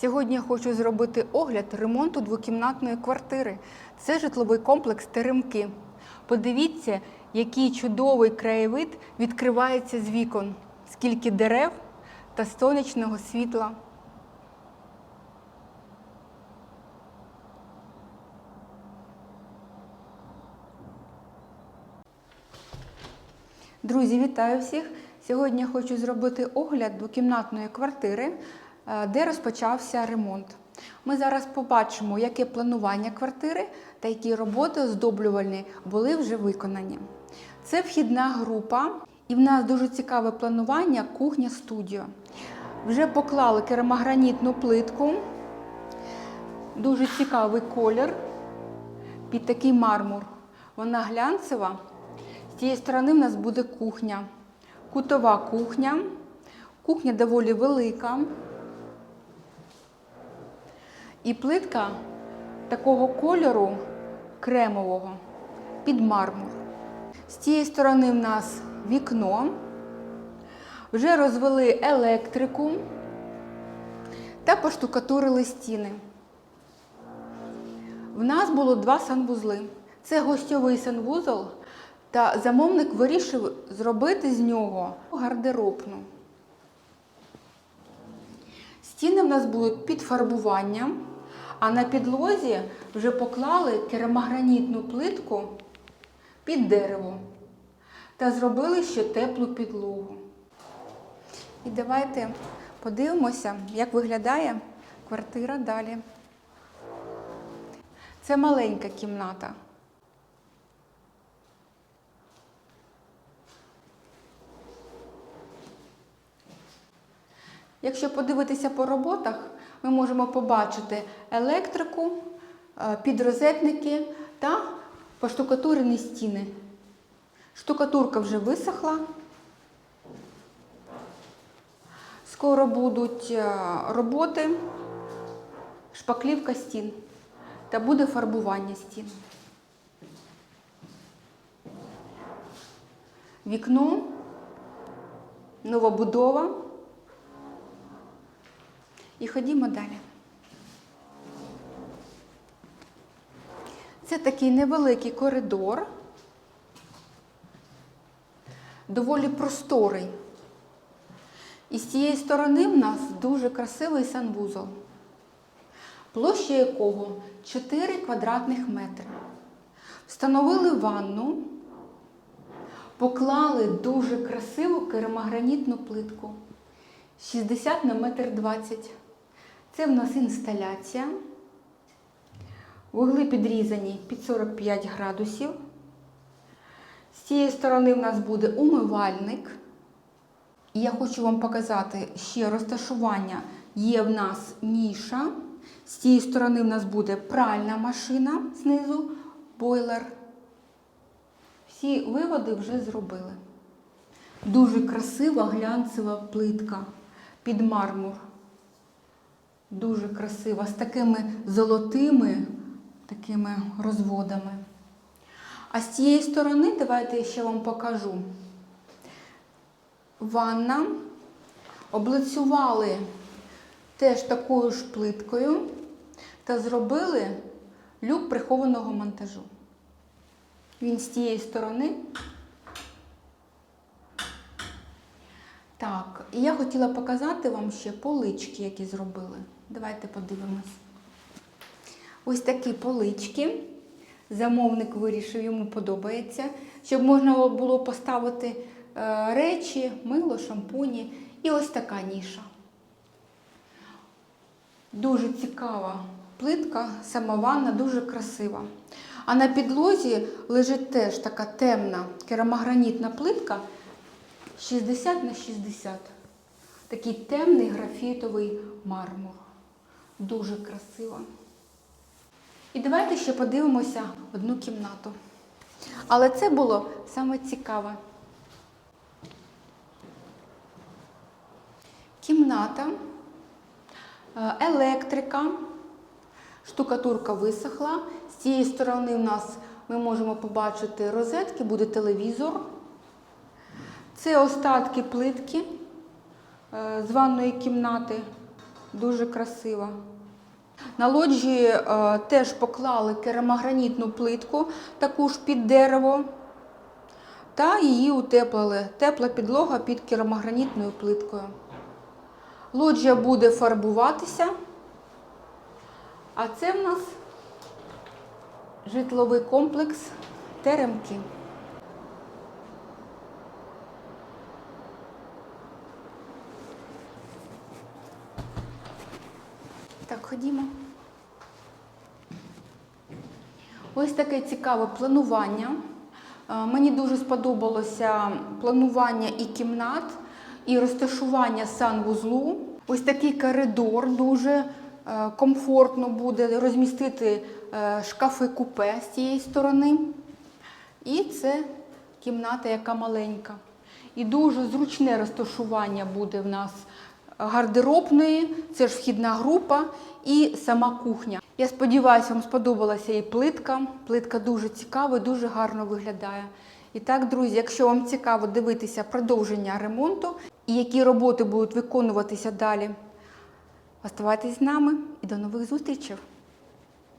Сьогодні я хочу зробити огляд ремонту двокімнатної квартири. Це житловий комплекс Теремки. Подивіться, який чудовий краєвид відкривається з вікон, скільки дерев та сонячного світла. Друзі, вітаю всіх! Сьогодні я хочу зробити огляд двокімнатної квартири, де розпочався ремонт. Ми зараз побачимо, яке планування квартири та які роботи оздоблювальні були вже виконані. Це вхідна група, і в нас дуже цікаве планування кухня-студіо. Вже поклали керамогранітну плитку, дуже цікавий колір під такий мармур. Вона глянцева. З цієї сторони в нас буде кухня. Кутова кухня. Кухня доволі велика. І плитка такого кольору кремового під мармур. З цієї сторони в нас вікно. Вже розвели електрику та поштукатурили стіни. В нас було два санвузли. Це гостьовий санвузол, та замовник вирішив зробити з нього гардеробну. Стіни в нас будуть під фарбуванням, а на підлозі вже поклали керамогранітну плитку під дерево та зробили ще теплу підлогу. І давайте подивимося, як виглядає квартира далі. Це маленька кімната. Якщо подивитися по роботах, ми можемо побачити електрику, е, підрозетники та поштукатурені стіни. Штукатурка вже висохла. Скоро будуть е, роботи, шпаклівка стін та буде фарбування стін. Вікно, новобудова. І ходімо далі. Це такий невеликий коридор, доволі просторий. І з цієї сторони в нас дуже красивий санвузол, площа якого 4 квадратних метри. Встановили ванну, поклали дуже красиву керамогранітну плитку 60 на метр 20. Це в нас інсталяція. Вугли підрізані під 45 градусів. З цієї сторони в нас буде умивальник. І я хочу вам показати ще розташування. Є в нас ніша. З цієї сторони в нас буде пральна машина знизу, бойлер. Всі виводи вже зробили. Дуже красива глянцева плитка під мармур. Дуже красива, з такими золотими такими розводами. А з цієї сторони, давайте я ще вам покажу. Ванна. Облицювали теж такою ж плиткою та зробили люк прихованого монтажу. Він з тієї сторони. Так, і я хотіла показати вам ще полички, які зробили. Давайте подивимось. Ось такі полички. Замовник вирішив, йому подобається, щоб можна було поставити е, речі, мило, шампуні. І ось така ніша. Дуже цікава плитка, сама ванна, дуже красива. А на підлозі лежить теж така темна керамогранітна плитка 60 на 60. Такий темний графітовий мармур. Дуже красиво. І давайте ще подивимося одну кімнату. Але це було саме цікаве. Кімната, е, електрика, штукатурка висохла. З цієї сторони в нас ми можемо побачити розетки, буде телевізор. Це остатки плитки е, з ванної кімнати. дуже красива. На лоджії е, теж поклали керамогранітну плитку, таку ж під дерево, та її утеплили. Тепла підлога під керамогранітною плиткою. Лоджія буде фарбуватися, а це в нас житловий комплекс Теремки. Так, ходімо. Ось таке цікаве планування. Е, Мені дуже сподобалося планування і кімнат, і розташування санвузлу. Ось такий коридор дуже е, комфортно буде розмістити е, шкафи купе з цієї сторони. І це кімната, яка маленька. І дуже зручне розташування буде в нас гардеробної, це ж вхідна група і сама кухня. Я сподіваюся, вам сподобалася і плитка. Плитка дуже цікава, дуже гарно виглядає. І так, друзі, якщо вам цікаво дивитися продовження ремонту і які роботи будуть виконуватися далі, оставайтесь з нами і до нових зустрічей!